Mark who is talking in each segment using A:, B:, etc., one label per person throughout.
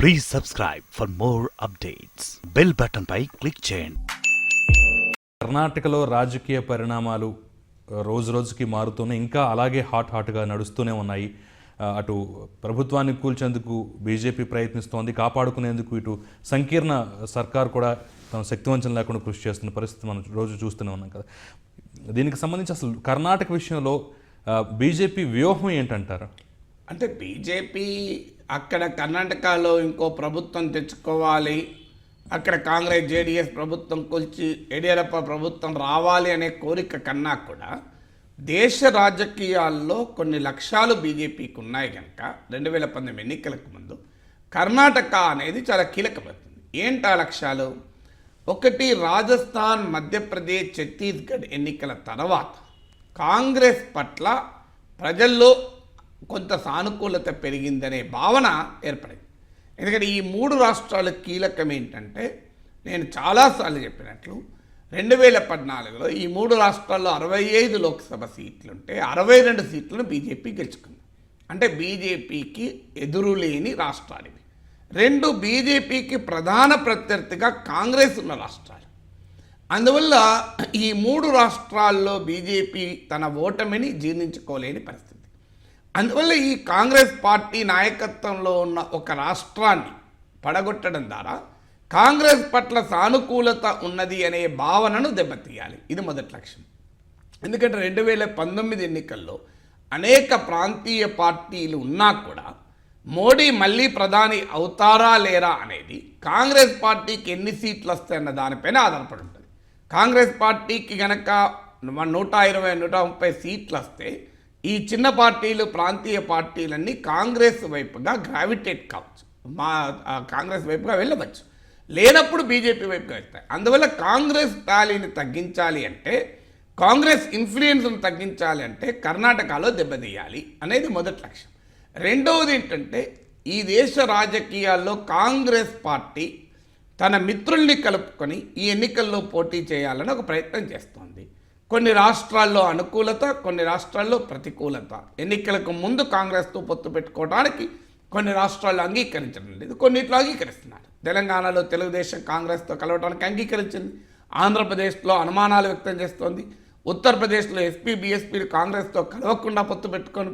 A: Please subscribe for more updates bell button pi click చేయండి.
B: కర్ణాటకలో రాజకీయ పరిణామాలు రోజు రోజుకి మారుతూనే ఇంకా అలాగే హాట్ హాట్గా నడుస్తూనే ఉన్నాయి. అటు ప్రభుత్వాన్ని కూల్చేందుకు బీజేపీ ప్రయత్నిస్తోంది. కాపాడుకునేందుకు ఇటు సంకీర్ణ సర్కార్ కూడా తన శక్తివంచన లేకుండా కృషి చేస్తున్న పరిస్థితి మనం రోజు చూస్తూనే ఉన్నాం కదా. దీనికి సంబంధించి అసలు కర్ణాటక విషయంలో బీజేపీ వ్యూహం ఏంటంటారు?
C: అంటే బీజేపీ అక్కడ కర్ణాటకలో ఇంకో ప్రభుత్వం తెచ్చుకోవాలి అక్కడ కాంగ్రెస్ జేడిఎస్ ప్రభుత్వం కొలిచి యడియూరప్ప ప్రభుత్వం రావాలి అనే కోరిక కన్నా కూడా దేశ రాజకీయాల్లో కొన్ని లక్ష్యాలు బీజేపీకి ఉన్నాయి కనుక రెండు వేల పంతొమ్మిది ఎన్నికలకు ముందు కర్ణాటక అనేది చాలా కీలకమవుతుంది ఏంటి ఆ లక్ష్యాలు? ఒకటి రాజస్థాన్ మధ్యప్రదేశ్ ఛత్తీస్గఢ్ ఎన్నికల తర్వాత కాంగ్రెస్ పట్ల ప్రజల్లో కొంత సానుకూలత పెరిగిందనే భావన ఏర్పడింది. ఎందుకంటే ఈ మూడు రాష్ట్రాలు కీలకం ఏంటంటే నేను చాలాసార్లు చెప్పినట్లు రెండు వేల పద్నాలుగులో ఈ మూడు రాష్ట్రాల్లో అరవై ఐదు లోక్సభ సీట్లుంటే అరవై రెండు సీట్లను బీజేపీ గెలుచుకుంది. అంటే బీజేపీకి ఎదురులేని రాష్ట్రాలు ఇవి. రెండు బీజేపీకి ప్రధాన ప్రత్యర్థిగా కాంగ్రెస్ ఉన్న రాష్ట్రాలు. అందువల్ల ఈ మూడు రాష్ట్రాల్లో బీజేపీ తన ఓటమిని జీర్ణించుకోలేని పరిస్థితి. అందువల్ల ఈ కాంగ్రెస్ పార్టీ నాయకత్వంలో ఉన్న ఒక రాష్ట్రాన్ని పడగొట్టడం ద్వారా కాంగ్రెస్ పట్ల సానుకూలత ఉన్నది అనే భావనను దెబ్బతీయాలి. ఇది మొదటి లక్ష్యం. ఎందుకంటే రెండు వేల పంతొమ్మిది ఎన్నికల్లో అనేక ప్రాంతీయ పార్టీలు ఉన్నా కూడా మోడీ మళ్ళీ ప్రధాని అవుతారా లేరా అనేది కాంగ్రెస్ పార్టీకి ఎన్ని సీట్లు వస్తాయన్న దానిపైన ఆధారపడి ఉంటుంది. కాంగ్రెస్ పార్టీకి గనక నూట ఇరవై నూట ముప్పై సీట్లు వస్తే ఈ చిన్న పార్టీలు ప్రాంతీయ పార్టీలన్నీ కాంగ్రెస్ వైపుగా గ్రావిటేట్ కావచ్చు. మా కాంగ్రెస్ వైపుగా వెళ్ళవచ్చు. లేనప్పుడు బీజేపీ వైపుగా వెళ్తాయి. అందువల్ల కాంగ్రెస్ ర్యాలీని తగ్గించాలి అంటే కాంగ్రెస్ ఇన్ఫ్లుయెన్స్ను తగ్గించాలి అంటే కర్ణాటకలో దెబ్బతీయాలి అనేది మొదటి లక్ష్యం. రెండవది ఏంటంటే ఈ దేశ రాజకీయాల్లో కాంగ్రెస్ పార్టీ తన మిత్రుల్ని కలుపుకొని ఈ ఎన్నికల్లో పోటీ చేయాలని ఒక ప్రయత్నం చేస్తోంది. కొన్ని రాష్ట్రాల్లో అనుకూలత కొన్ని రాష్ట్రాల్లో ప్రతికూలత. ఎన్నికలకు ముందు కాంగ్రెస్తో పొత్తు పెట్టుకోవడానికి కొన్ని రాష్ట్రాలు అంగీకరించడం లేదు కొన్నిట్లో అంగీకరిస్తున్నారు. తెలంగాణలో తెలుగుదేశం కాంగ్రెస్తో కలవడానికి అంగీకరించింది. ఆంధ్రప్రదేశ్లో అనుమానాలు వ్యక్తం చేస్తోంది. ఉత్తరప్రదేశ్లో ఎస్పీ బీఎస్పీలు కాంగ్రెస్తో కలవకుండా పొత్తు పెట్టుకొని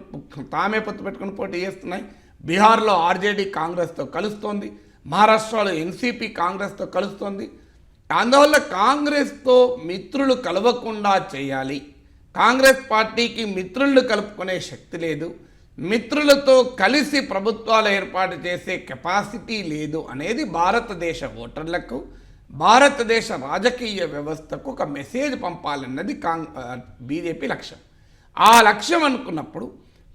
C: తామే పొత్తు పెట్టుకొని పోటీ చేస్తున్నాయి. బీహార్లో ఆర్జేడీ కాంగ్రెస్తో కలుస్తోంది. మహారాష్ట్రలో ఎన్సీపీ కాంగ్రెస్తో కలుస్తోంది. అందువల్ల కాంగ్రెస్తో మిత్రులు కలవకుండా చేయాలి. కాంగ్రెస్ పార్టీకి మిత్రులను కలుపుకునే శక్తి లేదు. మిత్రులతో కలిసి ప్రభుత్వాలు ఏర్పాటు చేసే కెపాసిటీ లేదు అనేది భారతదేశ ఓటర్లకు భారతదేశ రాజకీయ వ్యవస్థకు ఒక మెసేజ్ పంపాలన్నది కాంగ్ బీజేపీ లక్ష్యం. ఆ లక్ష్యం అనుకున్నప్పుడు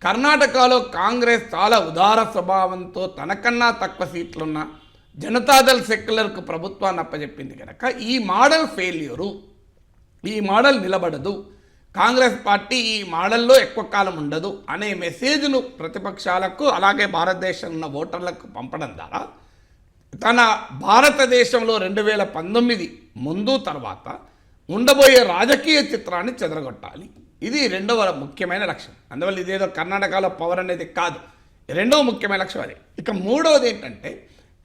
C: కర్ణాటకలో కాంగ్రెస్ చాలా ఉదార స్వభావంతో తనకన్నా తక్కువ సీట్లున్న జనతాదళ్ సెక్యులర్కు ప్రభుత్వాన్ని అప్పచెప్పింది కనుక ఈ మోడల్ ఫెయిల్యూరు ఈ మోడల్ నిలబడదు. కాంగ్రెస్ పార్టీ ఈ మోడల్లో ఎక్కువ కాలం ఉండదు అనే మెసేజ్ను ప్రతిపక్షాలకు అలాగే భారతదేశంలో ఉన్న ఓటర్లకు పంపడం ద్వారా తన భారతదేశంలో రెండు వేల పంతొమ్మిది ముందు తర్వాత ఉండబోయే రాజకీయ చిత్రాన్ని చెదరగొట్టాలి. ఇది రెండవ ముఖ్యమైన లక్ష్యం. అందువల్ల ఇదేదో కర్ణాటకలో పవర్ అనేది కాదు. రెండవ ముఖ్యమైన లక్ష్యం అదే. ఇక మూడవది ఏంటంటే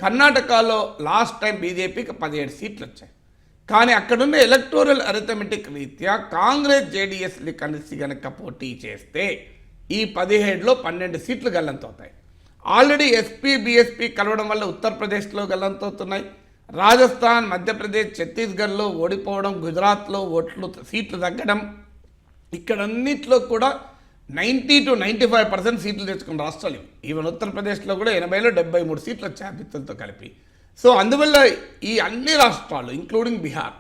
C: కర్ణాటకలో లాస్ట్ టైం బీజేపీకి పదిహేడు సీట్లు వచ్చాయి. కానీ అక్కడున్న ఎలక్టోరల్ అరిథమెటిక్ రీత్యా కాంగ్రెస్ జేడిఎస్ని కలిసి గనక పోటీ చేస్తే ఈ పదిహేడులో పన్నెండు సీట్లు గల్లంతవుతాయి. ఆల్రెడీ ఎస్పీ బీఎస్పీ కలవడం వల్ల ఉత్తరప్రదేశ్లో గల్లంతవుతున్నాయి. రాజస్థాన్ మధ్యప్రదేశ్ ఛత్తీస్గఢ్లో ఓడిపోవడం గుజరాత్లో ఓట్లు సీట్లు తగ్గడం ఇక్కడన్నిట్లో కూడా ninety to ninety five percent సీట్లు తెచ్చుకున్న రాష్ట్రాలు ఇవి. ఈవెన్ ఉత్తరప్రదేశ్లో కూడా ఎనభైలో డెబ్బై మూడు సీట్లు వచ్చాయి కలిపి. సో అందువల్ల ఈ అన్ని రాష్ట్రాలు ఇంక్లూడింగ్ బీహార్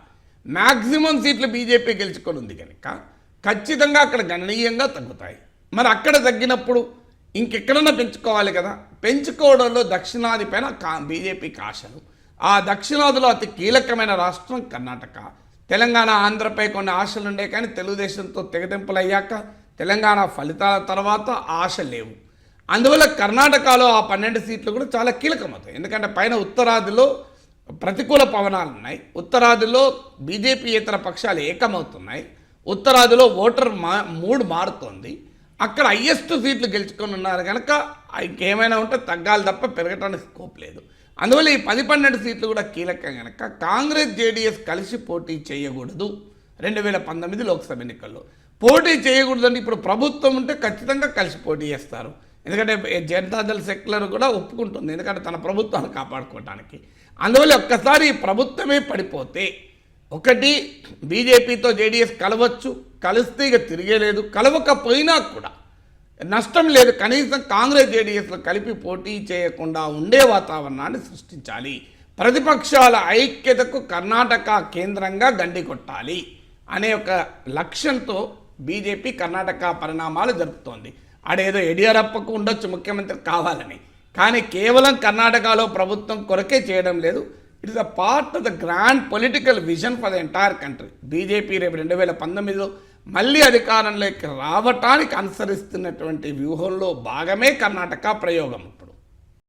C: మ్యాక్సిమం సీట్లు బీజేపీ గెలుచుకొని ఉంది కనుక ఖచ్చితంగా అక్కడ గణనీయంగా తగ్గుతాయి. మరి అక్కడ తగ్గినప్పుడు ఇంకెక్కడన్నా పెంచుకోవాలి కదా. పెంచుకోవడంలో దక్షిణాది పైన కా బీజేపీకి ఆశలు ఆ దక్షిణాదిలో అతి కీలకమైన రాష్ట్రం కర్ణాటక. తెలంగాణ ఆంధ్రపై కొన్ని ఆశలు ఉండే కానీ తెలుగుదేశంతో తెగతింపులయ్యాక తెలంగాణ ఫలితాల తర్వాత ఆశ లేవు. అందువల్ల కర్ణాటకలో ఆ పన్నెండు సీట్లు కూడా చాలా కీలకమవుతాయి. ఎందుకంటే పైన ఉత్తరాదిలో ప్రతికూల పవనాలు ఉన్నాయి ఉత్తరాదిలో బీజేపీ ఇతర పక్షాలు ఏకమవుతున్నాయి. ఉత్తరాదిలో ఓటర్ మా మూడు మారుతోంది. అక్కడ హయ్యెస్ట్ సీట్లు గెలుచుకొని ఉన్నారు కనుక ఇంకేమైనా ఉంటే తగ్గాలి తప్ప పెరగటానికి స్కోప్ లేదు. అందువల్ల ఈ పది పన్నెండు సీట్లు కూడా కీలకం కనుక కాంగ్రెస్ జేడీఎస్ కలిసి పోటీ చేయకూడదు. రెండు వేల పంతొమ్మిది లోక్సభ ఎన్నికల్లో. పోటీ చేయకూడదండి. ఇప్పుడు ప్రభుత్వం ఉంటే ఖచ్చితంగా కలిసి పోటీ చేస్తారు. ఎందుకంటే జనతాదళ సెక్యులర్ కూడా ఒప్పుకుంటుంది. ఎందుకంటే తన ప్రభుత్వాన్ని కాపాడుకోవడానికి అందువల్ల ఒక్కసారి ప్రభుత్వమే పడిపోతే ఒకటి బీజేపీతో జేడీఎస్ కలవచ్చు కలిస్తే ఇక తిరిగేలేదు కలవకపోయినా కూడా నష్టం లేదు. కనీసం కాంగ్రెస్ జేడీఎస్లో కలిపి పోటీ చేయకుండా ఉండే వాతావరణాన్ని సృష్టించాలి. ప్రతిపక్షాల ఐక్యతకు కర్ణాటక కేంద్రంగా గండి కొట్టాలి అనే ఒక లక్ష్యంతో బీజేపీ కర్ణాటక పరిణామాలు జరుపుతోంది. ఆడేదో యడియూరప్పకు ఉండొచ్చు ముఖ్యమంత్రి కావాలని. కానీ కేవలం కర్ణాటకలో ప్రభుత్వం కొరకే చేయడం లేదు. It is a part of the grand political vision for the entire country BJP రేపు రెండు వేల పంతొమ్మిదిలో మళ్ళీ అధికారంలోకి రావటానికి అనుసరిస్తున్నటువంటి వ్యూహంలో భాగమే కర్ణాటక ప్రయోగం